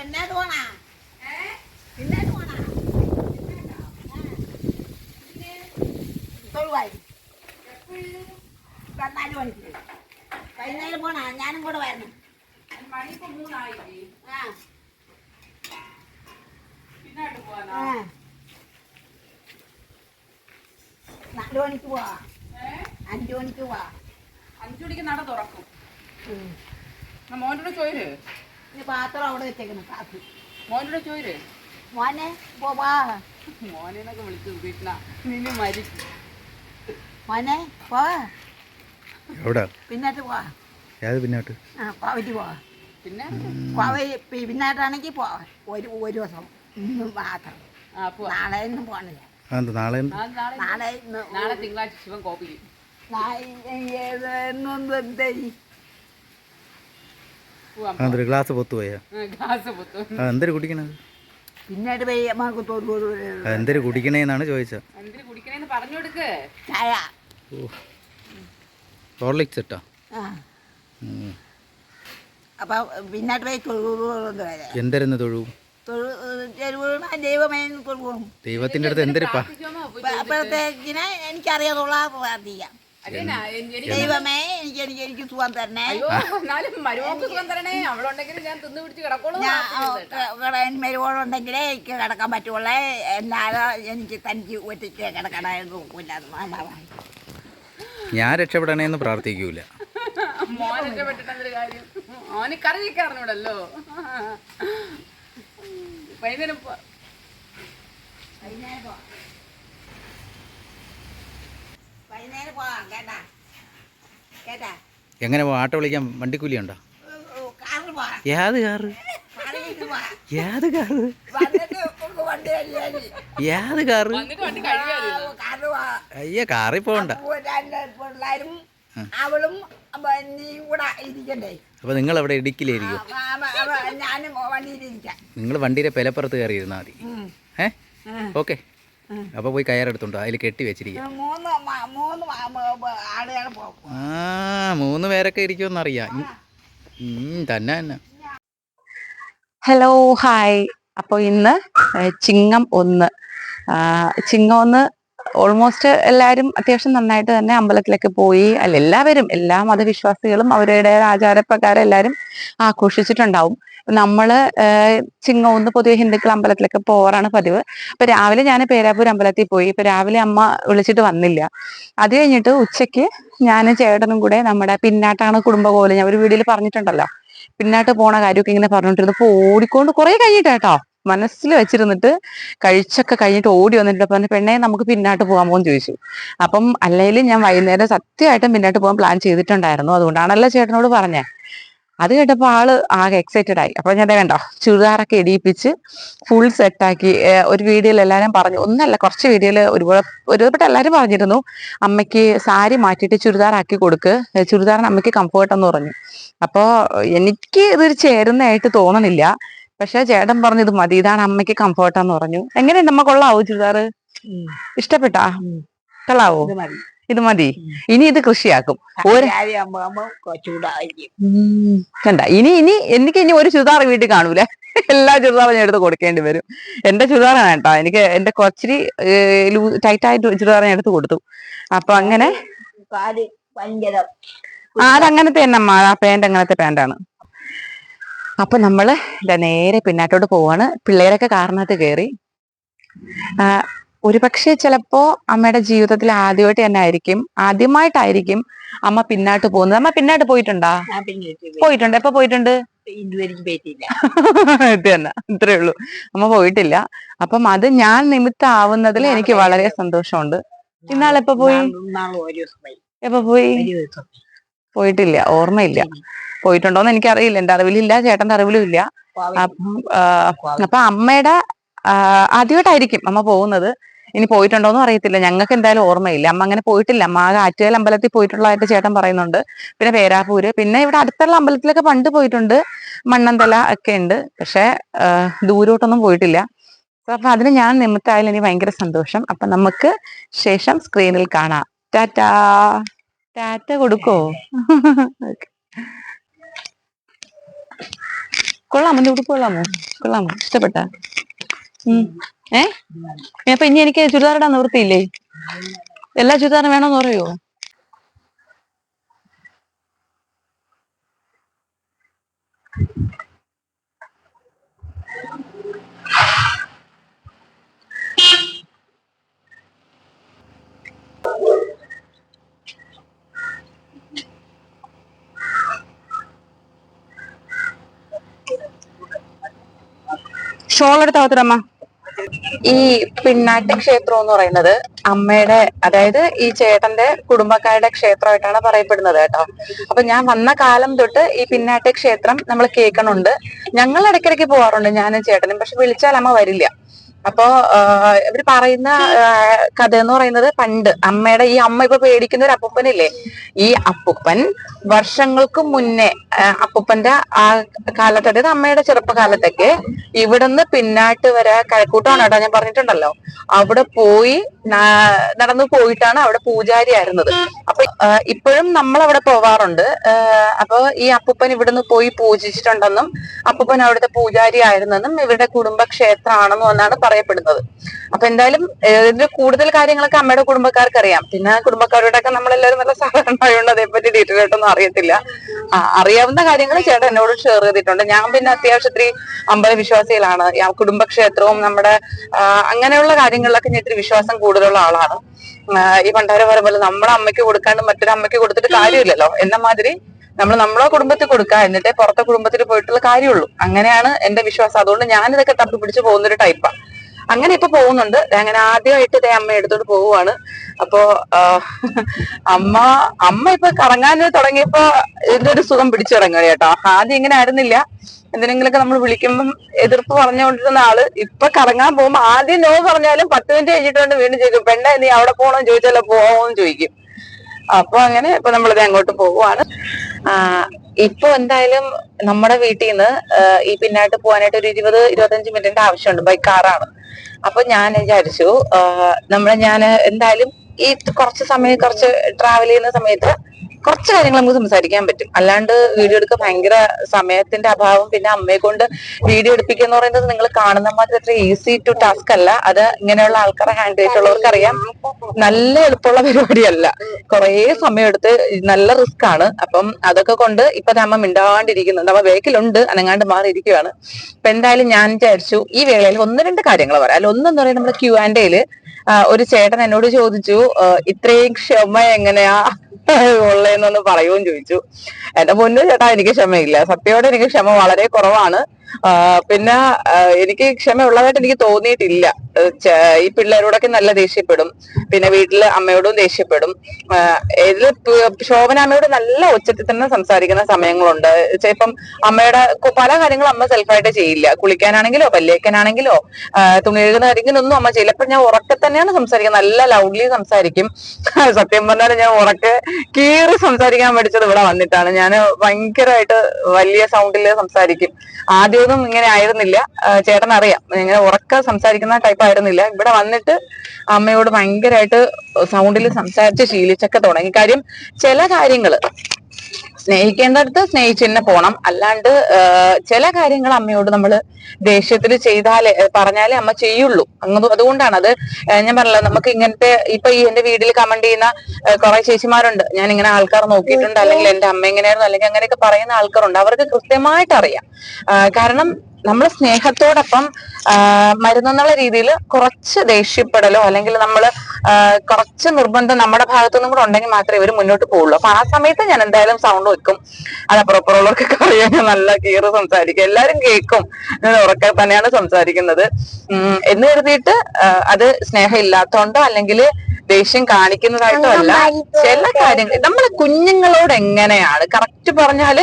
പിന്നോട്ട് പോണാ പിന്നോട്ട് പോണാ തൊഴുവായി. പതിനാല് മണിക്ക് വൈകുന്നേരം പോണാ? ഞാനും കൂടെ വരണം. മണിപ്പോ മൂന്നായില്ലേ ആ. നാല് മണിക്ക് പോവാ? അഞ്ചു മണിക്ക് പോവാ. അഞ്ചു മണിക്ക് നട തുറക്കും. മോന്റെ ചോര് ഇനി പാത്രം അവിടെ വെച്ചേക്കണം കാപ്പി. മോനോട് ചോര് മോനെ പോവാ മോനെന്നൊക്കെ വിളിച്ചു വീട്ടിന നിന്നെ മരിച്ചു മോനെ പോവാ എവിടെ? പിന്നോട്ട് പോവാ ഏത് പിന്നോട്ട്? ആ കോവയ്ക്ക് പോവാ പിന്നെ? കോവ പിന്നോട്ടാണെങ്കിൽ പോവാ ഒരു ഒരു ദിവസം ഇന്ന് മാത്രം. നാളെ ഒന്നും പോകണില്ല നാളെ? നാളെ നാളെ നാളെ നാളെ തിങ്കളാഴ്ച ശിവൻ കോപ്പിക്കും. എന്നൊന്നും അതെന്തൊരു ഗ്ലാസ് പൊത്തു പോയാ പൊത്തും എന്തൊരു കുടിക്കണത് പിന്നീട് എന്തൊരു കുടിക്കണേന്നാണ് ചോദിച്ചത് എന്തിനു കുടിക്കണേന്ന് പറഞ്ഞു കൊടുക്ക് ചായ ഓ ഹോർലിക്സ് ഇട്ടാ ആ ഉം. അപ്പൊ പിന്നോട്ട് പോയി തൊഴുകൊണ്ട് വരെ എന്തരുന്ന് തൊഴു ദൈവത്തിന്റെ അടുത്ത് എന്തൊരു അപ്പോഴത്തേക്കിനെ എനിക്കറിയാതുള്ള പ്രാർത്ഥിക്കാം ദൈവമേ എനിക്ക് എനിക്ക് എനിക്ക് സുഖം തരണേ. അയ്യോ എന്നാലും മരുമോക്ക് സുഖം തരണേ. അവളുണ്ടെങ്കിൽ ഞാൻ തിന്നു പിടിച്ച് കിടക്കോളൂ എനിക്ക് കിടക്കാൻ പറ്റുള്ളേ. എന്നാലോ എനിക്ക് തനിക്ക് ഒറ്റയ്ക്ക് കിടക്കണമെന്നില്ല ഞാൻ രക്ഷപ്പെടണേന്ന് പ്രാർത്ഥിക്കൂല. മോൻ കാര്യം. വൈകുന്നേരം പോവാം വൈകുന്നേരം പോവാം കേട്ടാ. കേട്ടാ? എങ്ങനെ പോവാ? ആട്ടോ വിളിക്കാൻ വണ്ടിക്കൂലി ഉണ്ടോ കാറിൽ പോവാം. ഏത് കാറ്? കാറിൽ പോവാം. ഏത് കാറ്? വന്നിട്ട് നമുക്ക് വണ്ടി കഴിയാനി ഏത് കാറ്? കാറിൽ പോവാം. അയ്യ കാറിൽ പോകണ്ട രണ്ട് പിള്ളേരും അവളും അപ്പൊ നീയും കൂടെ ഇരിക്കണ്ടേ? അപ്പോൾ നിങ്ങൾ അവിടെ അവ- അവ- ഞാനും വണ്ടിയിലിരിക്കാം. നിങ്ങൾ വണ്ടിയുടെ പെലപ്പുറത്ത് കയറി ഇരുന്നാൽ മതി ഏ? ഓക്കെ. അപ്പോൾ പോയി കയറെടുത്തുണ്ടോ അതിൽ കെട്ടി വെച്ചിരിക്കുക പോകും ആ മൂന്ന് പേരൊക്കെ ഇരിക്കുമെന്നറിയാം. അറിയാ തന്നെ തന്നെ. ഹലോ ഹായ് അപ്പോൾ ഇന്ന് ചിങ്ങം ഒന്ന്. ചിങ്ങം ഒന്ന് ഓൾമോസ്റ്റ് എല്ലാവരും അത്യാവശ്യം നന്നായിട്ട് തന്നെ അമ്പലത്തിലേക്ക് പോയി. അല്ല എല്ലാവരും എല്ലാ മതവിശ്വാസികളും അവരുടെ ആചാരപ്രകാരം എല്ലാവരും ആഘോഷിച്ചിട്ടുണ്ടാവും. നമ്മൾ ചിങ്ങവുന്ന് പൊതുവെ ഹിന്ദുക്കൾ അമ്പലത്തിലൊക്കെ പോവാറാണ് പതിവ്. അപ്പൊ രാവിലെ ഞാൻ പേരാപ്പൂർ അമ്പലത്തിൽ പോയി. ഇപ്പൊ രാവിലെ അമ്മ വിളിച്ചിട്ട് വന്നില്ല. അത് കഴിഞ്ഞിട്ട് ഉച്ചയ്ക്ക് ഞാനും ചേട്ടനും കൂടെ നമ്മുടെ പിന്നാട്ടാണ് കുടുംബകോലം ഞാൻ ഒരു വീഡിയോയിൽ പറഞ്ഞിട്ടുണ്ടല്ലോ. പിന്നാട്ട് പോണ കാര്യമൊക്കെ ഇങ്ങനെ പറഞ്ഞോണ്ടിരുന്നപ്പോ ഓടിക്കൊണ്ട് കുറെ കഴിഞ്ഞിട്ട് കേട്ടോ മനസ്സിൽ വെച്ചിരുന്നിട്ട് കഴിച്ചൊക്കെ കഴിഞ്ഞിട്ട് ഓടി വന്നിട്ട് പറഞ്ഞു പെണ്ണെ നമുക്ക് പിന്നാട്ട് പോകാമോ? എന്ന് ചോദിച്ചു. അപ്പം അല്ലെങ്കിൽ ഞാൻ വൈകുന്നേരം സത്യമായിട്ടും പിന്നാട്ട് പോകാൻ പ്ലാൻ ചെയ്തിട്ടുണ്ടായിരുന്നു. അതുകൊണ്ടാണല്ലോ ചേട്ടനോട് പറഞ്ഞേ. അത് കേട്ടപ്പോൾ ആൾ ആകെ എക്സൈറ്റഡ് ആയി. അപ്പൊ ഞാൻ ദേ കണ്ടോ ചുരിദാറൊക്കെ ഇടിയിപ്പിച്ച് ഫുൾ സെറ്റാക്കി ഒരു വീഡിയോയിൽ എല്ലാവരും പറഞ്ഞു ഒന്നല്ല കുറച്ച് വീഡിയോയിൽ ഒരുപാട് ഒരുപാട് എല്ലാവരും പറഞ്ഞിരുന്നു അമ്മയ്ക്ക് സാരി മാറ്റിയിട്ട് ചുരിദാറാക്കി കൊടുക്ക് ചുരിദാറിന് അമ്മയ്ക്ക് കംഫർട്ട് എന്ന് പറഞ്ഞു. അപ്പോൾ എനിക്ക് ഇതൊരു ചേരുന്നതായിട്ട് തോന്നണില്ല. പക്ഷെ ചേട്ടൻ പറഞ്ഞു ഇത് മതി ഇതാണ് അമ്മയ്ക്ക് കംഫർട്ട് എന്ന് പറഞ്ഞു. എങ്ങനെയുണ്ട് അമ്മ? കൊള്ളാവോ ചുരിദാറ്? ഇഷ്ടപ്പെട്ടാ? കൊള്ളാവോ? ഇത് മതി. ഇനി ഇത് കൃഷിയാക്കും. ഒരു. കണ്ട. ഇനി ഇനി എനിക്ക് ഇനി ഒരു ചുരിദാർ വീട്ടിൽ കാണൂല. എല്ലാ ചുരിദാറും ഞാൻ എടുത്ത് കൊടുക്കേണ്ടി വരും. എന്റെ ചുരിദാറാണ് കേട്ടോ. എനിക്ക് എന്റെ കൊച്ചിരി ടൈറ്റായിട്ട് ചുരിദാർ ഞാൻ എടുത്ത് കൊടുത്തു. അപ്പൊ അങ്ങനെ അതങ്ങനത്തെ തന്നെ അമ്മ. ആ പാന്റ് അങ്ങനത്തെ പാന്റാണ് അപ്പൊ നമ്മൾ നേരെ പിന്നാട്ടോട്ട് പോവാണ്. പിള്ളേരൊക്കെ കാറിനകത്ത് കയറി ഒരുപക്ഷെ ചിലപ്പോ അമ്മയുടെ ജീവിതത്തിൽ ആദ്യമായിട്ട് തന്നെ ആയിരിക്കും. ആദ്യമായിട്ടായിരിക്കും അമ്മ പിന്നോട്ട് പോകുന്നത്. അമ്മ പിന്നോട്ട് പോയിട്ടുണ്ടാ? പോയിട്ടുണ്ട്. എപ്പോ പോയിട്ടുണ്ട്? ഇത് തന്നെ. ഇത്രേ ഉള്ളൂ. അമ്മ പോയിട്ടില്ല. അപ്പം അത് ഞാൻ നിമിത്തമാവുന്നതിൽ എനിക്ക് വളരെ സന്തോഷമുണ്ട്. ഇന്നാളെപ്പോ പോയി? എപ്പോ പോയി? പോയിട്ടില്ല. ഓർമ്മയില്ല. പോയിട്ടുണ്ടോന്ന് എനിക്കറിയില്ല. എന്റെ അറിവിലില്ല. ചേട്ടന്റെ അറിവിലും ഇല്ല. അപ്പം അമ്മയുടെ ആദ്യമായിട്ടായിരിക്കും അമ്മ പോകുന്നത്. ഇനി പോയിട്ടുണ്ടോന്നും അറിയത്തില്ല. ഞങ്ങൾക്ക് എന്തായാലും ഓർമ്മയില്ല. അമ്മ അങ്ങനെ പോയിട്ടില്ല. അമ്മ ആകെ ആറ്റുകാൽ അമ്പലത്തിൽ പോയിട്ടുള്ളതായിട്ട് ചേട്ടൻ പറയുന്നുണ്ട്. പിന്നെ പേരാപ്പൂര്. പിന്നെ ഇവിടെ അടുത്തുള്ള അമ്പലത്തിലൊക്കെ പണ്ട് പോയിട്ടുണ്ട്. മണ്ണന്തല ഒക്കെ ഉണ്ട്. പക്ഷെ ദൂരോട്ടൊന്നും പോയിട്ടില്ല. അപ്പൊ അതിന് ഞാൻ നിമിത്തമായാലും എനിക്ക് ഭയങ്കര സന്തോഷം. അപ്പൊ നമുക്ക് ശേഷം സ്ക്രീനിൽ കാണാം. ടാറ്റാ. ടാറ്റ കൊടുക്കോ. കൊള്ളാമോ? ഉടുപ്പ് കൊള്ളാമോ? കൊള്ളാമോ? ഇഷ്ടപ്പെട്ട? ഏ? അപ്പൊ ഇനി എനിക്ക് ചുരിദാർ നിവൃത്തിയില്ലേ? എല്ലാ ചുരിദാറും വേണമെന്ന് പറയുമോ ഷോൾ എടുത്ത് അവത്തരമ്മ ഈ പിന്നാട്ടി ക്ഷേത്രം എന്ന് പറയുന്നത് അമ്മയുടെ അതായത് ഈ ചേട്ടന്റെ കുടുംബക്കാരുടെ ക്ഷേത്രമായിട്ടാണ് പറയപ്പെടുന്നത് കേട്ടോ. അപ്പൊ ഞാൻ വന്ന കാലം തൊട്ട് ഈ പിന്നാട്ടി ക്ഷേത്രം നമ്മൾ കേൾക്കണുണ്ട്. ഞങ്ങൾ ഇടയ്ക്കിടയ്ക്ക് പോവാറുണ്ട് ഞാനും ചേട്ടനും പക്ഷെ വിളിച്ചാൽ അമ്മ വരില്ല. അപ്പോ ഇവർ പറയുന്ന കഥ എന്ന് പറയുന്നത് പണ്ട് അമ്മയുടെ ഈ അമ്മ ഇപ്പൊ പേടിക്കുന്ന ഒരു അപ്പൂപ്പനില്ലേ? ഈ അപ്പൂപ്പൻ വർഷങ്ങൾക്ക് മുന്നേ അപ്പൂപ്പന്റെ ആ കാലത്ത് അതായത് അമ്മയുടെ ചെറുപ്പകാലത്തൊക്കെ ഇവിടുന്ന് പിന്നാട്ട് വരെ കഴക്കൂട്ടമാണ് കേട്ടോ ഞാൻ പറഞ്ഞിട്ടുണ്ടല്ലോ. അവിടെ പോയി നടന്നു പോയിട്ടാണ് അവിടെ പൂജാരി ആയിരുന്നത്. അപ്പൊ ഇപ്പോഴും നമ്മൾ അവിടെ പോവാറുണ്ട് അപ്പൊ ഈ അപ്പൂപ്പൻ ഇവിടുന്ന് പോയി പൂജിച്ചിട്ടുണ്ടെന്നും അപ്പൂപ്പൻ അവിടുത്തെ പൂജാരി ആയിരുന്നെന്നും ഇവരുടെ കുടുംബക്ഷേത്രമാണെന്നും എന്നാണ് പറയപ്പെടുന്നത്. അപ്പൊ എന്തായാലും ഇതിന്റെ കൂടുതൽ കാര്യങ്ങളൊക്കെ അമ്മയുടെ കുടുംബക്കാർക്ക് അറിയാം പിന്നെ കുടുംബക്കാരോടൊക്കെ നമ്മളെല്ലാവരും നല്ല സഹകരണമായതുകൊണ്ട് അതേപ്പറ്റി ഡീറ്റെയിൽ ആയിട്ടൊന്നും അറിയത്തില്ല. അറിയാവുന്ന കാര്യങ്ങൾ ചേട്ടൻ എന്നോട് ഷെയർ ചെയ്തിട്ടുണ്ട്. ഞാൻ പിന്നെ അത്യാവശ്യം ഇത്തിരി അമ്പല വിശ്വാസികളാണ്. കുടുംബക്ഷേത്രവും നമ്മുടെ അങ്ങനെയുള്ള കാര്യങ്ങളിലൊക്കെ ഞാൻ ഇത്തിരി വിശ്വാസം കൂടുതലുള്ള ആളാണ്. ഈ പണ്ടാര പറയുമ്പോൾ നമ്മളെ അമ്മയ്ക്ക് കൊടുക്കാണ്ട് മറ്റൊരു അമ്മയ്ക്ക് കൊടുത്തിട്ട് കാര്യമില്ലല്ലോ. എന്ന മാതിരി നമ്മൾ നമ്മളെ കുടുംബത്തിൽ കൊടുക്കുക എന്നിട്ടേ പുറത്തെ കുടുംബത്തിൽ പോയിട്ടുള്ള കാര്യമുള്ളൂ. അങ്ങനെയാണ് എന്റെ വിശ്വാസം. അതുകൊണ്ട് ഞാൻ ഇതൊക്കെ പോകുന്ന ഒരു ടൈപ്പാ അങ്ങനെ ഇപ്പൊ പോകുന്നുണ്ട്. അങ്ങനെ ആദ്യമായിട്ട് ഇതേ അമ്മ എടുത്തോണ്ട് പോവുകയാണ് അപ്പോ അമ്മ അമ്മ ഇപ്പൊ കറങ്ങാൻ തുടങ്ങിയപ്പോ ഇതിന്റെ ഒരു സുഖം പിടിച്ചു തുടങ്ങുക കേട്ടോ. ആദ്യം ഇങ്ങനെ ആയിരുന്നില്ല. എന്തിനെങ്കിലൊക്കെ നമ്മൾ വിളിക്കുമ്പം എതിർപ്പ് പറഞ്ഞുകൊണ്ടിരുന്ന ആൾ ഇപ്പൊ കറങ്ങാൻ പോകുമ്പോ ആദ്യം നോ പറഞ്ഞാലും പത്ത് മിനിറ്റ് കഴിഞ്ഞിട്ടുണ്ട് വീണ്ടും ചോദിക്കും പെണ്ണ നീ അവിടെ പോകണോ ചോദിച്ചാലോ പോവോന്ന് ചോദിക്കും. അപ്പൊ അങ്ങനെ ഇപ്പൊ നമ്മളിത് അങ്ങോട്ട് പോവുകയാണ് ഇപ്പൊ എന്തായാലും നമ്മുടെ വീട്ടിൽ നിന്ന് ഈ പിന്നായിട്ട് പോകാനായിട്ട് ഒരു ഇരുപത് ഇരുപത്തഞ്ച് മിനിറ്റിന്റെ ആവശ്യമുണ്ട്. ബൈ കാറാണ് അപ്പൊ ഞാൻ വിചാരിച്ചു നമ്മളെ ഞാൻ എന്തായാലും ഈ കുറച്ച് സമയം കുറച്ച് ട്രാവൽ ചെയ്യുന്ന സമയത്ത് കുറച്ച് കാര്യങ്ങൾ നമുക്ക് സംസാരിക്കാൻ പറ്റും. അല്ലാണ്ട് വീഡിയോ എടുക്കാൻ ഭയങ്കര സമയത്തിന്റെ അഭാവം പിന്നെ അമ്മയെ കൊണ്ട് വീഡിയോ എടുപ്പിക്കുക പറയുന്നത് നിങ്ങൾ കാണുന്ന മാതിരി അത്ര ഈസി ടു ടാസ്ക് അല്ല. അത് ഇങ്ങനെയുള്ള ആൾക്കാരെ ഹാൻഡിൽ ചെയ്തിട്ടുള്ളവർക്ക് അറിയാം. നല്ല എളുപ്പമുള്ള പരിപാടിയല്ല. കുറേ സമയമെടുത്ത് നല്ല റിസ്ക് ആണ്. അപ്പം അതൊക്കെ കൊണ്ട് ഇപ്പൊ നമ്മ മിണ്ടാണ്ടിരിക്കുന്നുണ്ട് അപ്പൊ വേക്കിലുണ്ട് അനങ്ങാണ്ട് മാറിയിരിക്കുകയാണ് അപ്പൊ എന്തായാലും ഞാൻ വിചാരിച്ചു ഈ വേളയിൽ ഒന്ന് രണ്ട് കാര്യങ്ങൾ പറയാം. അല്ല ഒന്നെന്ന് പറയുന്നത് നമ്മുടെ ക്യൂ ആൻഡ് ഒരു ചേട്ടൻ എന്നോട് ചോദിച്ചു ഇത്രയും ക്ഷമ എങ്ങനെയാ? ഉള്ളതെന്നൊന്ന് പറയുകയും ചോദിച്ചു. എന്റെ പൊന്നു ചേട്ടാ എനിക്ക് ക്ഷമയില്ല. സത്യയോടെ എനിക്ക് ക്ഷമ വളരെ കുറവാണ്. പിന്നെ എനിക്ക് ക്ഷമ ഉള്ളതായിട്ട് എനിക്ക് തോന്നിയിട്ടില്ല. ഈ പിള്ളേരോടൊക്കെ നല്ല ദേഷ്യപ്പെടും. പിന്നെ വീട്ടിൽ അമ്മയോടും ദേഷ്യപ്പെടും. ഇതിൽ ഇതിൽ ശോഭന അമ്മയോട് നല്ല ഉച്ചത്തിൽ തന്നെ സംസാരിക്കുന്ന സമയങ്ങളുണ്ട്. ഇപ്പം അമ്മയുടെ പല കാര്യങ്ങളും അമ്മ സെൽഫായിട്ട് ചെയ്യില്ല. കുളിക്കാനാണെങ്കിലോ പല്ലേക്കാനാണെങ്കിലോ തുണി എഴുതുന്ന കാര്യങ്ങളൊന്നും അമ്മ ചെയ്യില്ല. അപ്പൊ ഞാൻ ഉറക്കെ തന്നെയാണ് സംസാരിക്കുന്നത്. നല്ല ലൗഡ്ലി സംസാരിക്കും. സത്യം പറഞ്ഞാൽ ഞാൻ ഉറക്കെ കീറി സംസാരിക്കാൻ പഠിച്ചത് ഇവിടെ വന്നിട്ടാണ്. ഞാൻ ഭയങ്കരമായിട്ട് വലിയ സൗണ്ടിൽ സംസാരിക്കും. ആദ്യമൊന്നും ഇങ്ങനെ ആയിരുന്നില്ല. ചേട്ടൻ അറിയാം. ഇങ്ങനെ ഉറക്ക സംസാരിക്കുന്ന ടൈപ്പ് ആയിരുന്നില്ല. ഇവിടെ വന്നിട്ട് അമ്മയോട് ഭയങ്കരമായിട്ട് സൗണ്ടിൽ സംസാരിച്ച് ശീലിച്ചൊക്കെ തുടങ്ങി. കാര്യം ചില കാര്യങ്ങൾ സ്നേഹിക്കേണ്ടടുത്ത് സ്നേഹിച്ചു തന്നെ പോണം. അല്ലാണ്ട് ചില കാര്യങ്ങൾ അമ്മയോട് നമ്മൾ ദേഷ്യത്തിൽ ചെയ്താലേ പറഞ്ഞാലേ അമ്മ ചെയ്യുള്ളൂ. അങ്ങ് അതുകൊണ്ടാണ് അത് ഞാൻ പറഞ്ഞല്ലോ നമുക്ക് ഇങ്ങനത്തെ ഇപ്പൊ ഈ എന്റെ വീട്ടിൽ കമന്റ് ചെയ്യുന്ന കുറെ ചേച്ചിമാരുണ്ട്. ഞാൻ ഇങ്ങനെ ആൾക്കാർ നോക്കിയിട്ടുണ്ട് അല്ലെങ്കിൽ എന്റെ അമ്മ എങ്ങനെയായിരുന്നു അല്ലെങ്കിൽ അങ്ങനെയൊക്കെ പറയുന്ന ആൾക്കാരുണ്ട്. അവർക്ക് കൃത്യമായിട്ട് അറിയാം കാരണം നമ്മൾ സ്നേഹത്തോടൊപ്പം മരുന്ന് മരുന്നെന്നുള്ള രീതിയിൽ കുറച്ച് ദേഷ്യപ്പെടലോ അല്ലെങ്കിൽ നമ്മൾ കുറച്ച് നിർബന്ധം നമ്മുടെ ഭാഗത്തുനിന്നും കൂടെ ഉണ്ടെങ്കിൽ മാത്രമേ ഇവർ മുന്നോട്ട് പോവുള്ളൂ. അപ്പൊ ആ സമയത്ത് ഞാൻ എന്തായാലും സൗണ്ട് വെക്കും. അത് അപ്പുറപ്പുറമുള്ളവർക്കൊക്കെ നല്ല കീറ് സംസാരിക്കും. എല്ലാരും കേൾക്കും. ഞാൻ ഉറക്കെ തന്നെയാണ് സംസാരിക്കുന്നത്. എന്ന് കരുതിയിട്ട് അത് സ്നേഹം ഇല്ലാത്തോണ്ടോ അല്ലെങ്കിൽ ദേഷ്യം കാണിക്കുന്നതായിട്ടോ അല്ല. ചില കാര്യങ്ങൾ നമ്മളെ കുഞ്ഞുങ്ങളോട് എങ്ങനെയാണ്? കറക്റ്റ് പറഞ്ഞാൽ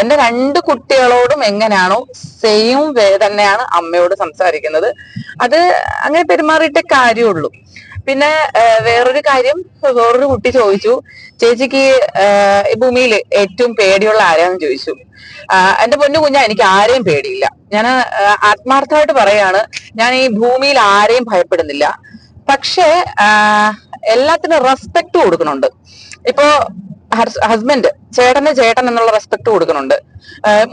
എന്റെ രണ്ട് കുട്ടികളോടും എങ്ങനെയാണോ സെയിം വേ തന്നെയാണ് അമ്മയോട് സംസാരിക്കുന്നത്. അത് അങ്ങനെ പെരുമാറിയിട്ടേ കാര്യമുള്ളൂ. പിന്നെ വേറൊരു കാര്യം വേറൊരു കുട്ടി ചോദിച്ചു ചേച്ചിക്ക് ഈ ഭൂമിയിൽ ഏറ്റവും പേടിയുള്ള ആരാന്ന് ചോദിച്ചു. എന്റെ പൊന്നു കുഞ്ഞാ എനിക്ക് ആരെയും പേടിയില്ല. ഞാൻ ആത്മാർത്ഥമായിട്ട് പറയാണ് ഞാൻ ഈ ഭൂമിയിൽ ആരെയും ഭയപ്പെടുന്നില്ല. പക്ഷേ എല്ലാത്തിനും റെസ്പെക്ട് കൊടുക്കുന്നുണ്ട്. ഇപ്പോ ഹസ്ബൻഡ് ചേട്ടന് ചേട്ടൻ എന്നുള്ള റെസ്പെക്ട് കൊടുക്കുന്നുണ്ട്.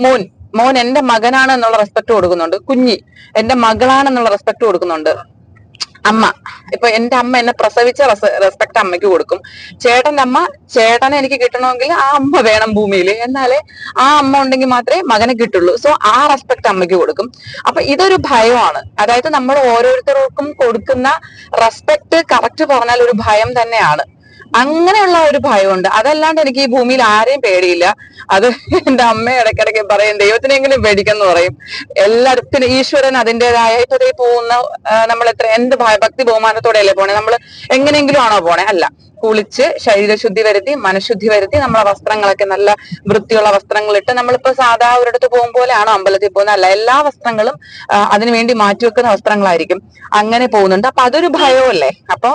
മോൻ മോൻ എന്റെ മകനാണ് എന്നുള്ള റെസ്പെക്ട് കൊടുക്കുന്നുണ്ട്. കുഞ്ഞി എന്റെ മകളാണെന്നുള്ള റെസ്പെക്ട് കൊടുക്കുന്നുണ്ട്. അമ്മ. ഇപ്പൊ എന്റെ അമ്മ എന്നെ പ്രസവിച്ച റെസ്പെക്ട് അമ്മയ്ക്ക് കൊടുക്കും. ചേട്ടന്റെ അമ്മ ചേട്ടനെ എനിക്ക് കിട്ടണമെങ്കിൽ ആ അമ്മ വേണം ഭൂമിയിൽ എന്നാലേ ആ അമ്മ ഉണ്ടെങ്കിൽ മാത്രമേ മകനെ കിട്ടുള്ളൂ. സോ ആ റെസ്പെക്ട് അമ്മയ്ക്ക് കൊടുക്കും. അപ്പൊ ഇതൊരു ഭയമാണ്. അതായത് നമ്മൾ ഓരോരുത്തർക്കും കൊടുക്കുന്ന റെസ്പെക്ട് കറക്റ്റ് പറഞ്ഞാൽ ഒരു ഭയം തന്നെയാണ്. അങ്ങനെയുള്ള ഒരു ഭയമുണ്ട്. അതല്ലാണ്ട് എനിക്ക് ഈ ഭൂമിയിൽ ആരെയും പേടിയില്ല. അത് എന്റെ അമ്മ ഇടയ്ക്കിടയ്ക്ക് പറയും ദൈവത്തിനെങ്കിലും പേടിക്കെന്ന് പറയും. എല്ലാവർക്കും ഈശ്വരൻ അതിന്റെതായ ഇപ്പൊ പോകുന്ന നമ്മൾ എത്ര എന്ത് ഭയഭക്തി ബഹുമാനത്തോടെയല്ലേ പോണേ? നമ്മൾ എങ്ങനെയെങ്കിലും ആണോ പോണേ? അല്ല. കുളിച്ച് ശരീരശുദ്ധി വരുത്തി മനഃശുദ്ധി വരുത്തി നമ്മളെ വസ്ത്രങ്ങളൊക്കെ നല്ല വൃത്തിയുള്ള വസ്ത്രങ്ങൾ വസ്ത്രങ്ങളിട്ട് നമ്മളിപ്പോ സാധാ ഒരിടത്ത് പോകും പോലെയാണോ അമ്പലത്തിൽ പോകുന്നത് അല്ല എല്ലാ വസ്ത്രങ്ങളും അതിനുവേണ്ടി മാറ്റിവെക്കുന്ന വസ്ത്രങ്ങളായിരിക്കും. അങ്ങനെ പോകുന്നുണ്ട്. അപ്പൊ അതൊരു ഭയമല്ലേ? അപ്പൊ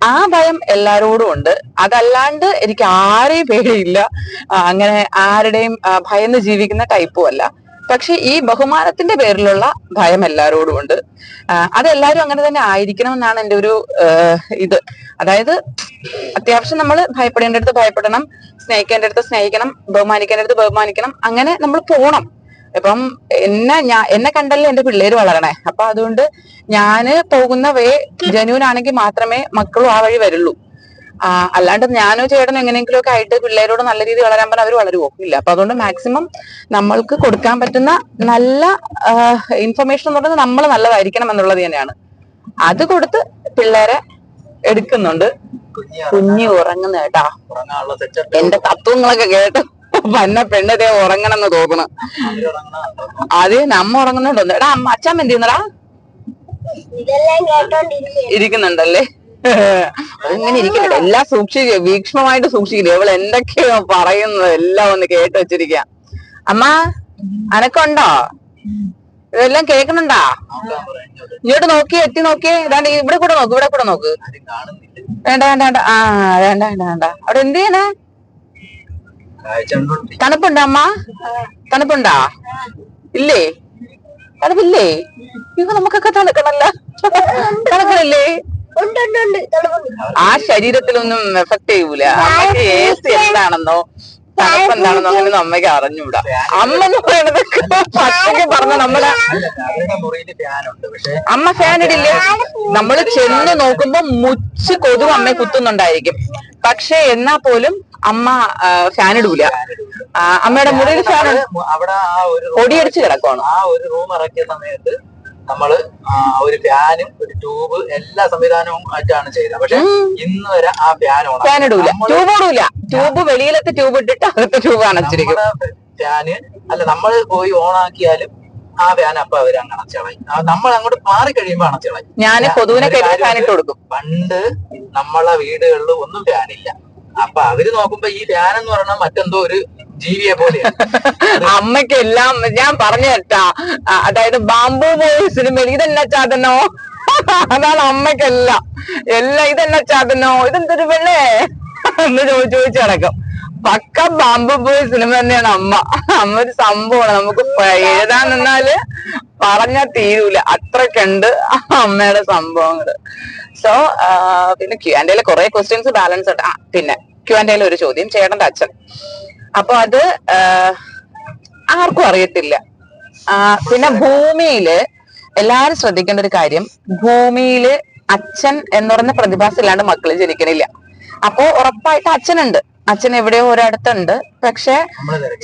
ആ ഭയം എല്ലാരോടും ഉണ്ട്. അതല്ലാണ്ട് എനിക്ക് ആരെയും പേടിയില്ല. അങ്ങനെ ആരുടെയും ഭയന്ന് ജീവിക്കുന്ന ടൈപ്പും അല്ല. പക്ഷെ ഈ ബഹുമാനത്തിന്റെ പേരിലുള്ള ഭയം എല്ലാരോടും ഉണ്ട്. ആ, അതെല്ലാരും അങ്ങനെ തന്നെ ആയിരിക്കണം എന്നാണ് എന്റെ ഒരു ഇത്. അതായത് അത്യാവശ്യം നമ്മൾ ഭയപ്പെടേണ്ടടുത്ത് ഭയപ്പെടണം സ്നേഹിക്കേണ്ടടുത്ത് സ്നേഹിക്കണം ബഹുമാനിക്കേണ്ടടുത്ത് ബഹുമാനിക്കണം അങ്ങനെ നമ്മൾ പോണം. ഇപ്പം എന്നെ ഞാൻ എന്നെ കണ്ടല്ലേ എന്റെ പിള്ളേര് വളരണേ. അപ്പൊ അതുകൊണ്ട് ഞാൻ പോകുന്ന വേ ജനുവിൻ ആണെങ്കിൽ മാത്രമേ മക്കളും ആ വഴി വരുള്ളൂ. ആ, അല്ലാണ്ട് ഞാനോ ചേട്ടനോ എങ്ങനെയെങ്കിലും ഒക്കെ ആയിട്ട് പിള്ളേരോട് നല്ല രീതിയിൽ വളരാൻ പറഞ്ഞാൽ അവർ വളരുമോ ഇല്ല. അപ്പൊ അതുകൊണ്ട് മാക്സിമം നമ്മൾക്ക് കൊടുക്കാൻ പറ്റുന്ന നല്ല ഇൻഫർമേഷൻ എന്ന് പറയുന്നത് നമ്മൾ നല്ലതായിരിക്കണം എന്നുള്ളത് തന്നെയാണ്. അത് കൊടുത്ത് പിള്ളേരെ എടുക്കുന്നുണ്ട്. കുഞ്ഞി ഉറങ്ങുന്ന കേട്ടാ. എന്റെ തത്വങ്ങളൊക്കെ കേട്ട് പന്ന പെണ്ണതേ ഉറങ്ങണമെന്ന് തോന്നുന്നു അത് നമ്മ ഉറങ്ങുന്നുണ്ടോ എടാ അമ്മ അച്ഛൻ എന്ത് ചെയ്യുന്നടാ ഇരിക്കുന്നുണ്ടല്ലേ? അങ്ങനെ ഇരിക്കുന്നുണ്ട് എല്ലാ സൂക്ഷിക്കുക വീക്ഷണമായിട്ട് സൂക്ഷിക്കില്ല? ഇവൾ എന്തൊക്കെയോ പറയുന്നത് എല്ലാം ഒന്ന് കേട്ട് വെച്ചിരിക്ക. അമ്മ അനക്കുണ്ടോ? ഇതെല്ലാം കേൾക്കുന്നുണ്ടാ? ഇങ്ങോട്ട് നോക്കി എത്തി നോക്കിയേ. ഇതാണ്ട് ഇവിടെ കൂടെ നോക്ക് ഇവിടെ കൂടെ നോക്ക്. വേണ്ട വേണ്ട വേണ്ട. ആ വേണ്ട വേണ്ട വേണ്ട. അവിടെ എന്ത് ചെയ്യണേ? തണുപ്പുണ്ടോ അമ്മ? തണുപ്പുണ്ടാ? ഇല്ലേ? തണുപ്പില്ലേ? ഇവ നമുക്കൊക്കെ തണുക്കണല്ലോ. തണുക്കണില്ലേ? ആ ശരീരത്തിലൊന്നും എഫക്ട് ചെയ്യൂല. അമ്മയ്ക്ക് എ സി എന്താണെന്നോ തണുപ്പ് എന്താണെന്നോ അങ്ങനെയൊന്നും അമ്മയ്ക്ക് അറിഞ്ഞൂടാ. അമ്മ എന്ന് പറയണത് പച്ചക്ക് പറഞ്ഞ നമ്മുടെ മുറിയിൽ ഫാനുണ്ട് പക്ഷെ അമ്മ ഫാൻ ഇടില്ലേ? നമ്മൾ ചെന്ന് നോക്കുമ്പോ മുച്ച് കൊതു അമ്മയെ കുത്തുന്നുണ്ടായിരിക്കും. പക്ഷെ എന്നാ പോലും അമ്മ ഫാൻ ഇടൂല. അമ്മയുടെ മുറിയിൽ ഫാൻ അവിടെ ആ ഒരു ഒടിയടിച്ച് കിടക്കുവാണ്? ആ ഒരു റൂം ഇറക്കിയ സമയത്ത് നമ്മൾ ഒരു ഫാനും ഒരു ട്യൂബ് എല്ലാ സംവിധാനവും ആയിട്ടാണ് ചെയ്തത്. പക്ഷെ ഇന്ന് വരെ ആ ഫാൻ ഫാൻ ഇടൂല. ട്യൂബ് ഇടൂല. ട്യൂബ് വെളിയിലത്തെ ട്യൂബ് ഇട്ടിട്ട് അകത്തെ ട്യൂബ് അണച്ചിരിക്കും ഫാന് അല്ല നമ്മൾ പോയി ഓൺ ആക്കിയാലും ആ ഫാൻ അപ്പൊ അവർ അങ്ങ് അണച്ചളയും നമ്മൾ അങ്ങോട്ട് മാറി കഴിയുമ്പോ അണച്ചിളയും ഞാൻ കൊതുവിനെ കയറ്റി ഫാൻ ഇട്ട് കൊടുക്കും. പണ്ട് നമ്മളെ വീടുകളിൽ ഒന്നും ഫാനില്ല അപ്പൊ അവർ നോക്കുമ്പോ ഈ ധ്യാനം എന്ന് പറഞ്ഞാൽ മറ്റെന്തോ ഒരു ജീവിയെ പോലെയാണ്. അമ്മയ്ക്ക് എല്ലാം ഞാൻ പറഞ്ഞു അതായത് ബാംബു ബോയ് സിനിമയിൽ ഇതെന്നാ ചാതനോ? അതാണ് അമ്മയ്ക്കെല്ലാം. എല്ലാം ഇതെന്നാ ചാതനോ? ഇതെന്തൊരു പെണ്ണേ? എന്ന് ചോദിച്ചു ചോദിച്ചു കിടക്കും പക്ക ബാംബു ബോയ് സിനിമ തന്നെയാണ് അമ്മ. അമ്മ ഒരു സംഭവമാണ്. നമുക്ക് എഴുതാൻ പറഞ്ഞാ തീരൂല. അത്രക്കുണ്ട് അമ്മയുടെ സംഭവങ്ങൾ സോ പിന്നെ ക്യു ആൻഡ് കുറെ ക്വസ്റ്റ്യൻസ് ബാലൻസ് ഉണ്ട്. ആ പിന്നെ ക്യു ആൻഡ് ഒരു ചോദ്യം ചേട്ടന്റെ അച്ഛൻ. അപ്പൊ അത് ആർക്കും അറിയത്തില്ല. പിന്നെ ഭൂമിയിൽ എല്ലാരും ശ്രദ്ധിക്കേണ്ട ഒരു കാര്യം ഭൂമിയിൽ അച്ഛൻ എന്ന് പറയുന്ന പ്രതിഭാസം ഇല്ലാണ്ട് മക്കൾ ജനിക്കണില്ല. അപ്പോ ഉറപ്പായിട്ട് അച്ഛനുണ്ട്. അച്ഛൻ എവിടെയോ ഒരിടത്തുണ്ട്. പക്ഷെ.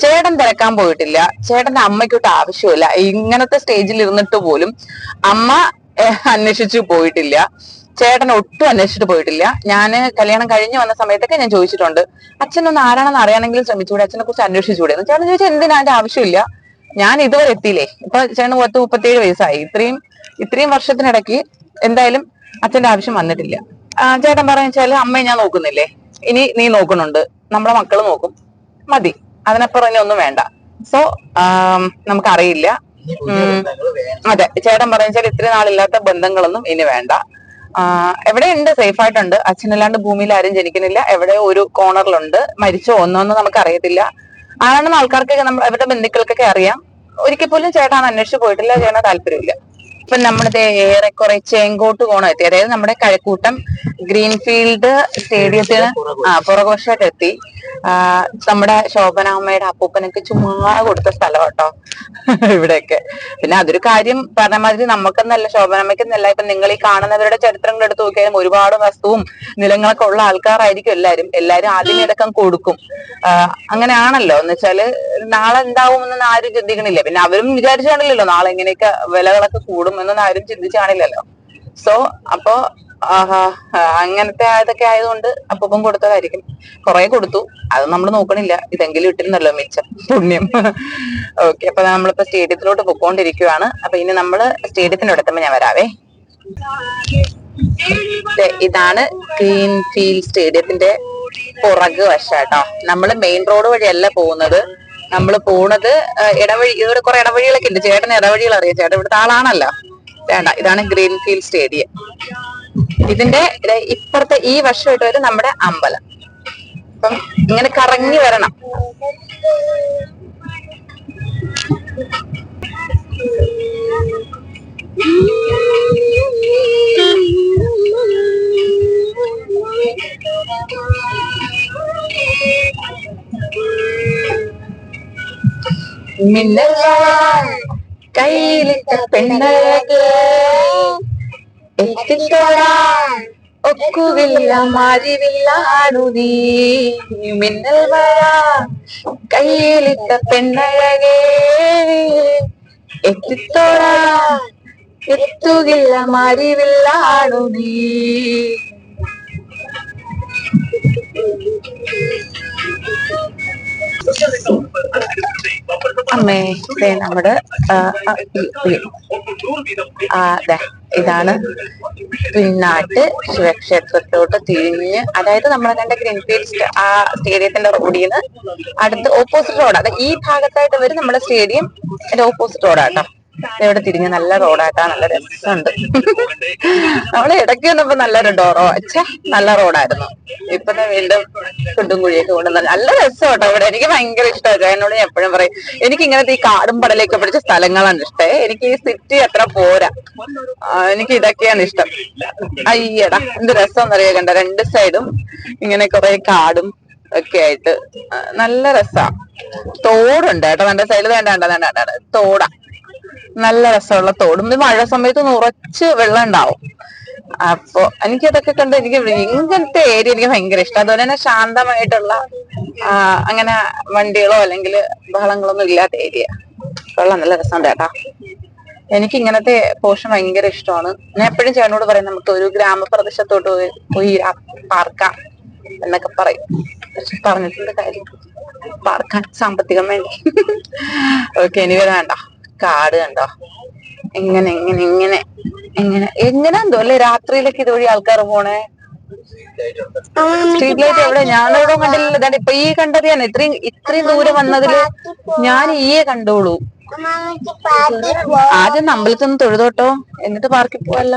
ചേട്ടൻ തിരക്കാൻ പോയിട്ടില്ല. ചേട്ടന്റെ അമ്മയ്ക്കൊട്ട് ആവശ്യമില്ല. ഇങ്ങനത്തെ സ്റ്റേജിൽ ഇരുന്നിട്ട് പോലും അമ്മ അന്വേഷിച്ചു പോയിട്ടില്ല. ചേട്ടൻ ഒട്ടും അന്വേഷിച്ചിട്ട് പോയിട്ടില്ല. ഞാൻ കല്യാണം കഴിഞ്ഞു വന്ന സമയത്തൊക്കെ ഞാൻ ചോദിച്ചിട്ടുണ്ട്. അച്ഛനൊന്ന് ആരാണെന്ന് അറിയാനെങ്കിലും ശ്രമിച്ചുകൂടെ? അച്ഛനെ കുറിച്ച് അന്വേഷിച്ചുകൂടെ എന്ന് ചേട്ടൻ ചോദിച്ചാൽ എന്തിനാ അതിന്റെ ആവശ്യമില്ല? ഞാൻ ഇതുവരെ എത്തിയില്ലേ? ഇപ്പൊ ചേട്ടന് പത്ത് മുപ്പത്തിയേഴ് വയസ്സായി. ഇത്രയും ഇത്രയും വർഷത്തിനിടയ്ക്ക് എന്തായാലും അച്ഛന്റെ ആവശ്യം വന്നിട്ടില്ല. ചേട്ടൻ പറഞ്ഞാൽ അമ്മയെ ഞാൻ നോക്കുന്നില്ലേ? ഇനി നീ നോക്കുന്നുണ്ട്. നമ്മളെ മക്കൾ നോക്കും. മതി. അതിനപ്പുറം ഇനി ഒന്നും വേണ്ട. സോ നമുക്കറിയില്ല. അതെ. ചേട്ടൻ പറഞ്ഞു വെച്ചാൽ ഇത്രയും നാളില്ലാത്ത ബന്ധങ്ങളൊന്നും ഇനി വേണ്ട. എവിടെ ഉണ്ട് സേഫ് ആയിട്ടുണ്ട്. അച്ഛനല്ലാണ്ട് ഭൂമിയിൽ ആരും ജനിക്കുന്നില്ല. എവിടെ ഒരു കോണറിലുണ്ട് മരിച്ചോ ഒന്നോന്ന് നമുക്ക് അറിയത്തില്ല ആരാണെന്ന് ആൾക്കാർക്കൊക്കെ നമ്മൾ അവരുടെ ബന്ധുക്കൾക്കൊക്കെ അറിയാം. ഒരിക്കൽ പോലും ചേട്ടാൻ അന്വേഷിച്ചു പോയിട്ടില്ല. ചേട്ടന് താല്പര്യമില്ല. ഇപ്പൊ നമ്മളിത് ഏറെക്കുറെ ചേങ്കോട്ട് കോണം എത്തി അതായത് നമ്മുടെ കഴക്കൂട്ടം ഗ്രീൻഫീൽഡ് സ്റ്റേഡിയത്തിന് ആ പുറകോശമായിട്ട് എത്തി. നമ്മുടെ ശോഭനാമ്മയുടെ അപ്പൂപ്പനൊക്കെ ചുമ്മാ കൊടുത്ത സ്ഥലം കേട്ടോ ഇവിടെയൊക്കെ. പിന്നെ അതൊരു കാര്യം പറഞ്ഞ മാതിരി നമുക്കെന്നല്ല ശോഭനാമ്മയ്ക്കെന്നല്ല ഇപ്പൊ നിങ്ങൾ ഈ കാണുന്നവരുടെ ചരിത്രങ്ങൾ എടുത്തു നോക്കിയാലും ഒരുപാട് വസ്തുവും നിലങ്ങളൊക്കെ ഉള്ള ആൾക്കാരായിരിക്കും എല്ലാരും എല്ലാരും ആദ്യം ഇടക്കം കൊടുക്കും. അങ്ങനെയാണല്ലോ. എന്ന് വെച്ചാൽ നാളെ എന്താവും എന്നൊന്നും ആരും ചിന്തിക്കണില്ല. പിന്നെ അവരും വിചാരിച്ചാണില്ലല്ലോ നാളെ ഇങ്ങനെയൊക്കെ വിലകളൊക്കെ കൂടും എന്നൊന്നും ആരും ചിന്തിച്ചു കാണില്ലല്ലോ സോ അപ്പോ അങ്ങനത്തെ ഇതൊക്കെ ആയതുകൊണ്ട് അപ്പം കൊടുത്തതായിരിക്കും. കുറെ കൊടുത്തു. അത് നമ്മൾ നോക്കണില്ല. ഇതെങ്കിലും ഇട്ടിരുന്നല്ലോ മിച്ചം പുണ്യം. ഓക്കെ അപ്പൊ നമ്മളിപ്പോ സ്റ്റേഡിയത്തിലോട്ട് പൊക്കോണ്ടിരിക്കുവാണ്. അപ്പൊ ഇനി നമ്മൾ സ്റ്റേഡിയത്തിന്റെ അടുത്തുമ്പോ ഞാൻ വരാവേ. ഇതാണ് ഗ്രീൻ ഫീൽഡ് സ്റ്റേഡിയത്തിന്റെ പുറക് വശാട്ടോ. നമ്മൾ മെയിൻ റോഡ് വഴിയല്ല പോകുന്നത്. നമ്മൾ പോണത് ഇടവഴി ഇവിടെ കുറെ ഇടവഴികളൊക്കെ ഉണ്ട് ചേട്ടന് ഇടവഴികൾ അറിയാം? ചേട്ടൻ ഇവിടുത്തെ ആളാണല്ലോ. വേണ്ട. ഇതാണ് ഗ്രീൻ ഫീൽഡ് സ്റ്റേഡിയം ഇതിന്റെ ഇപ്പുറത്തെ ഈ വർഷമായിട്ട് വരും നമ്മുടെ അമ്പലം. അപ്പം ഇങ്ങനെ കറങ്ങി വരണം. கையிலிட்ட பெண்ணழகு எத்திட்டோரான் ஒக்குவில்ல மாறிவில்ல அணுதி மின்னல் வரா கையிலிட்ட பெண்ணழகே எத்தித்தோரா எத்துகில்ல மாறிவில்ல அணுதி Thank you. അമ്മേ നമ്മുടെ ഇതാണ് പിന്നാട്ട് ശിവക്ഷേത്രത്തിലോട്ട് തിരിഞ്ഞ് അതായത് നമ്മളെ കണ്ട ഗ്രീൻഫീൽഡ് ആ സ്റ്റേഡിയത്തിന്റെ റോഡിൽ നിന്ന് അടുത്ത് ഓപ്പോസിറ്റ് റോഡ് അത് ഈ ഭാഗത്തായിട്ട് വരും നമ്മുടെ സ്റ്റേഡിയം ഓപ്പോസിറ്റ് റോഡാട്ടോ ഇവിടെ തിരിഞ്ഞ് നല്ല റോഡാട്ടാ നല്ല രസമുണ്ട്. നമ്മൾ ഇടയ്ക്ക് വന്നപ്പോ നല്ലൊരു ഡോറോ അച്ഛാ നല്ല റോഡായിരുന്നു. ഇപ്പൊ വീണ്ടും കുണ്ടും കുഴിയൊക്കെ കൊണ്ട് നല്ല- നല്ല രസം കേട്ടോ ഇവിടെ. എനിക്ക് ഭയങ്കര ഇഷ്ടമാണ് എന്നോട് ഞാൻ എപ്പോഴും പറയും എനിക്ക് ഇങ്ങനത്തെ ഈ കാടും പടലൊക്കെ പിടിച്ച സ്ഥലങ്ങളാണ് ഇഷ്ടം. എനിക്ക് ഈ സിറ്റി അത്ര പോരാ. എനിക്ക് ഇതൊക്കെയാണ് ഇഷ്ടം. അയ്യടാ എന്ത് രസം എന്നറിയാ കണ്ട? രണ്ട് സൈഡും ഇങ്ങനെ കുറെ കാടും ഒക്കെ ആയിട്ട് നല്ല രസാ. തോടുണ്ട് കേട്ടോ. നല്ല സൈഡിൽ വേണ്ട വേണ്ട വേണ്ട. തോടാ. നല്ല രസമുള്ള തോടും. ഈ മഴ സമയത്ത് നിറച്ച് വെള്ളം ഉണ്ടാവും. അപ്പൊ എനിക്ക് അതൊക്കെ കണ്ട് എനിക്ക് ഇങ്ങനത്തെ ഏരിയ എനിക്ക് ഭയങ്കര ഇഷ്ടം. അതുപോലെ തന്നെ ശാന്തമായിട്ടുള്ള അങ്ങനെ വണ്ടികളോ അല്ലെങ്കിൽ ബഹളങ്ങളൊന്നും ഇല്ലാത്ത ഏരിയ വെള്ളം നല്ല രസം കേട്ടാ. എനിക്ക് ഇങ്ങനത്തെ പോഷൻ ഭയങ്കര ഇഷ്ടമാണ്. ഞാൻ എപ്പോഴും ചേട്ടനോട് പറയും നമുക്ക് ഒരു ഗ്രാമപ്രദേശത്തോട്ട് പോയി പോയി പാർക്കാം എന്നൊക്കെ പറയും. പറഞ്ഞിട്ടുണ്ട് കാര്യം. പാർക്കാൻ സാമ്പത്തികം വേണ്ടി. ഓക്കെ ഇനി വേണ്ട. കാട് കണ്ടോ? എങ്ങനെ എങ്ങനെ എങ്ങനെ എങ്ങനെ എങ്ങനെ എന്തോ അല്ലെ രാത്രിയിലേക്ക് ഇതുവഴി ആൾക്കാർ പോണേ? സ്ട്രീറ്റ് ലൈറ്റ് എവിടെ? ഞാനിവിടെ കണ്ടില്ല ഇതാണ്ട് ഇപ്പൊ ഈ കണ്ടത് ഞാൻ ഇത്രയും ഇത്രയും ദൂരം വന്നതിൽ ഞാൻ ഈയെ കണ്ടോളൂ. ആദ്യം അമ്പലത്തിൽ നിന്ന് തൊഴുതോട്ടോ? എന്നിട്ട് പാർക്കിൽ പോവല്ല?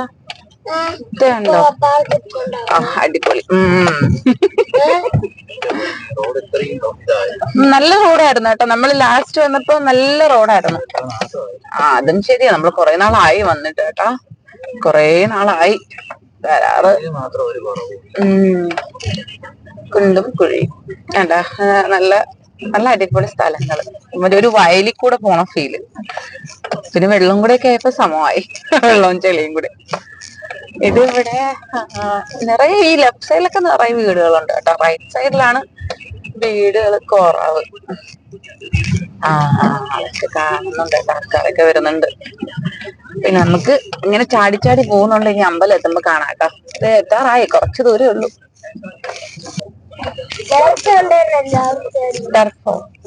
ഇത് ആ അടിപൊളി. നല്ല റോഡായിരുന്നു കേട്ടോ. നമ്മൾ ലാസ്റ്റ് വന്നപ്പോ നല്ല റോഡായിരുന്നു. ആ അതും ശരിയാ. നമ്മൾ കുറെ നാളായി വന്നിട്ട് കേട്ടോ. കുറെ നാളായി. വരാറ്. മാത്രം ഒരു കുറവ് ഉം. കുണ്ടും കുഴിയും. വേണ്ട നല്ല നല്ല അടിപൊളി സ്ഥലങ്ങൾ. മറ്റേ ഒരു വയലിൽ കൂടെ പോണ ഫീൽ. പിന്നെ വെള്ളം കൂടെ ഒക്കെ ആയപ്പോ സമമായി വെള്ളവും ചെളിയും കൂടെ. ഇത് ഇവിടെ ആ, നിറയെ ഈ ലെഫ്റ്റ് സൈഡിലൊക്കെ നിറയെ വീടുകളുണ്ട് കേട്ടോ. റൈറ്റ് സൈഡിലാണ് വീടുകൾ കുറവ്. ആ അതൊക്കെ കാണുന്നുണ്ട് ആൾക്കാരൊക്കെ വരുന്നുണ്ട്. പിന്നെ നമുക്ക് ഇങ്ങനെ ചാടി ചാടി പോകുന്നുണ്ട് ഇനി അമ്പലം എത്തുമ്പോ കാണാം കേട്ടോ. ഇത് എത്താറായി. കുറച്ച് ദൂരേ ഉള്ളൂ.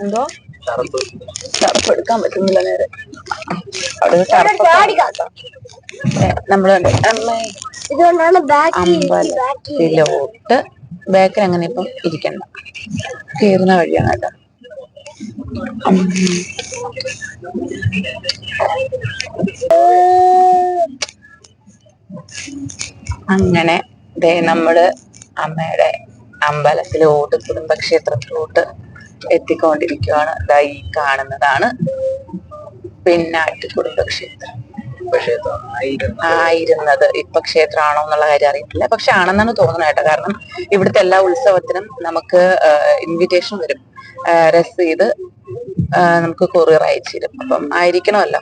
എന്തോ? ടർഫ് എടുക്കാൻ പറ്റുന്നില്ല നേരെ. അവിടെ ടർഫ് നമ്മൾ അമ്പലത്തിലോട്ട് ബാക്കിൽ അങ്ങനെ ഇപ്പം ഇരിക്കണ്ട. കയറുന്ന വഴിയാണ് കേട്ടോ. അങ്ങനെ ദേ നമ്മൾ അമ്മയുടെ അമ്പലത്തിലോട്ട് കുടുംബക്ഷേത്രത്തിലോട്ട് എത്തിക്കൊണ്ടിരിക്കുകയാണ് ദാ ഈ കാണുന്നതാണ് പിന്നാട്ട് കുടുംബക്ഷേത്രം ക്ഷേത്രം ആയിരുന്നത്. ഇപ്പൊ ക്ഷേത്രമാണോ എന്നുള്ള കാര്യം അറിയത്തില്ല. പക്ഷെ ആണെന്നാണ് തോന്നുന്നത് കേട്ടോ. കാരണം ഇവിടുത്തെ എല്ലാ ഉത്സവത്തിനും നമുക്ക് ഇൻവിറ്റേഷൻ വരും. റെസ് ചെയ്ത് നമുക്ക് കൊറിയർ അയച്ചു തരും. അപ്പം ആയിരിക്കണമല്ലോ.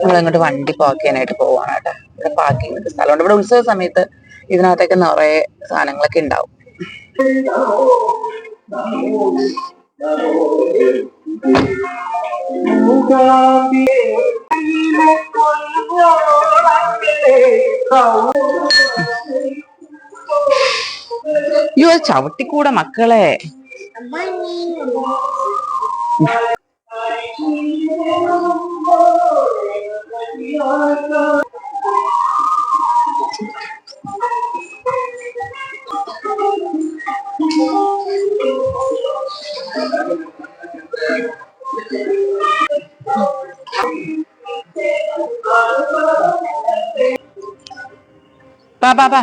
നമ്മളിങ്ങോട്ട് വണ്ടി പാർക്ക് ചെയ്യാനായിട്ട് പോവാണ് കേട്ടോ. ഇവിടെ പാർക്കിംഗ് സ്ഥലമുണ്ട്. ഇവിടെ ഉത്സവ സമയത്ത് ഇതിനകത്തൊക്കെ നിറയെ സാധനങ്ങളൊക്കെ ഉണ്ടാവും. അയ്യോ അത് ചവിട്ടിക്കൂടെ മക്കളെ. ബാ ബാ ബാ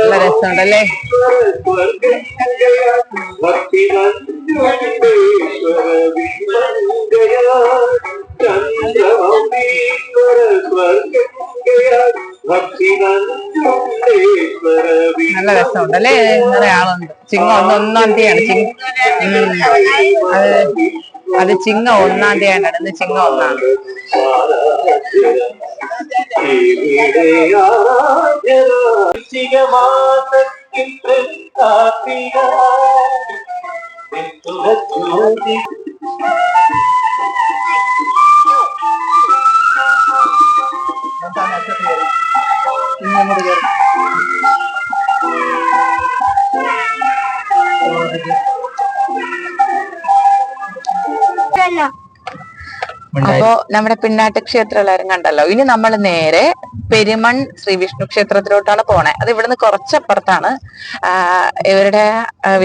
നല്ല രസമുണ്ടല്ലേ നല്ല അല്ലെ ഒരാളുണ്ട് ആളുണ്ട് ചിങ്ങ ഒന്ന് ഒന്നാം തീയതിയാണ്. ചിങ്ങ. അത് അത് ചിങ്ങ ഒന്നാം തീയതിയാണ്. ഇന്ന് ചിങ്ങ ഒന്നാണ്. അപ്പോ നമ്മുടെ പിന്നാട്ട് ക്ഷേത്രം എല്ലാവരും കണ്ടല്ലോ. ഇനി നമ്മൾ നേരെ പെരുമൺ ശ്രീ വിഷ്ണു ക്ഷേത്രത്തിലോട്ടാണ് പോണേ. അത് ഇവിടുന്ന് കുറച്ചപ്പുറത്താണ്. ഇവരുടെ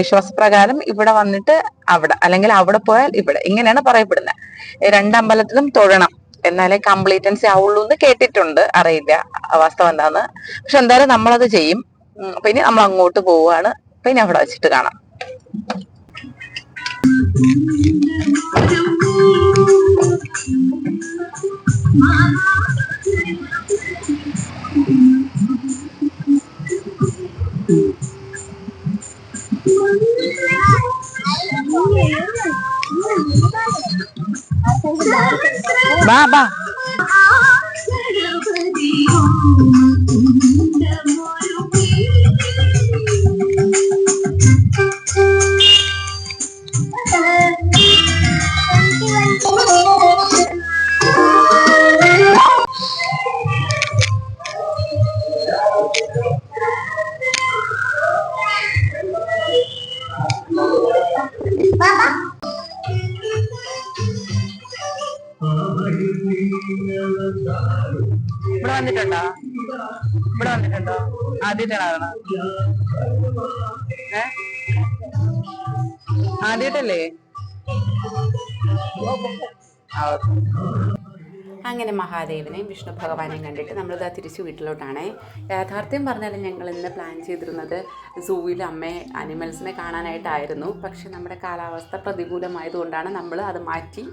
വിശ്വാസപ്രകാരം ഇവിടെ വന്നിട്ട് അവിടെ അല്ലെങ്കിൽ അവിടെ പോയാൽ ഇവിടെ. ഇങ്ങനെയാണ് പറയപ്പെടുന്നത്. രണ്ടമ്പലത്തിലും തൊഴണം. എന്നാലേ കംപ്ലീറ്റൻസി ആവുള്ളൂ എന്ന് കേട്ടിട്ടുണ്ട്. അറിയില്ല. വാസ്തവം എന്താന്ന്. പക്ഷെ എന്തായാലും നമ്മളത് ചെയ്യും. പിന്നെ ഇനി നമ്മൾ അങ്ങോട്ട് പോവുകയാണ്. പിന്നെ ഇനി അവിടെ വെച്ചിട്ട് കാണാം. ഇവിടെ വന്നിട്ടുണ്ടോ? ഇവിടെ വന്നിട്ടുണ്ടോ? ആദ്യമായിട്ടാണ് ഏ? ആദ്യമായിട്ടല്ലേ. അങ്ങനെ മഹാദേവനെയും വിഷ്ണു ഭഗവാനെയും കണ്ടിട്ട് നമ്മളിതാ തിരിച്ച് വീട്ടിലോട്ടാണ്. യാഥാർത്ഥ്യം പറഞ്ഞാൽ ഞങ്ങൾ ഇന്ന് പ്ലാൻ ചെയ്തിരുന്നത് സൂവിൽ അമ്മയെ അനിമൽസിനെ കാണാനായിട്ടായിരുന്നു. പക്ഷേ നമ്മുടെ കാലാവസ്ഥ പ്രതികൂലമായതുകൊണ്ടാണ് നമ്മൾ അത് മാറ്റി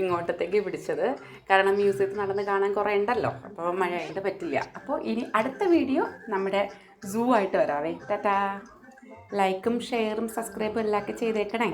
ഇങ്ങോട്ടത്തേക്ക് പിടിച്ചത്. കാരണം മ്യൂസിയത്തിൽ നടന്ന് കാണാൻ കുറേ ഉണ്ടല്ലോ. അപ്പോൾ മഴ ആയിട്ട് പറ്റില്ല. അപ്പോൾ ഇനി അടുത്ത വീഡിയോ നമ്മുടെ സൂ ആയിട്ട് വരാവേ. ടാറ്റാ. ലൈക്കും ഷെയറും സബ്സ്ക്രൈബും എല്ലാം ഒക്കെ ചെയ്തേക്കണേ.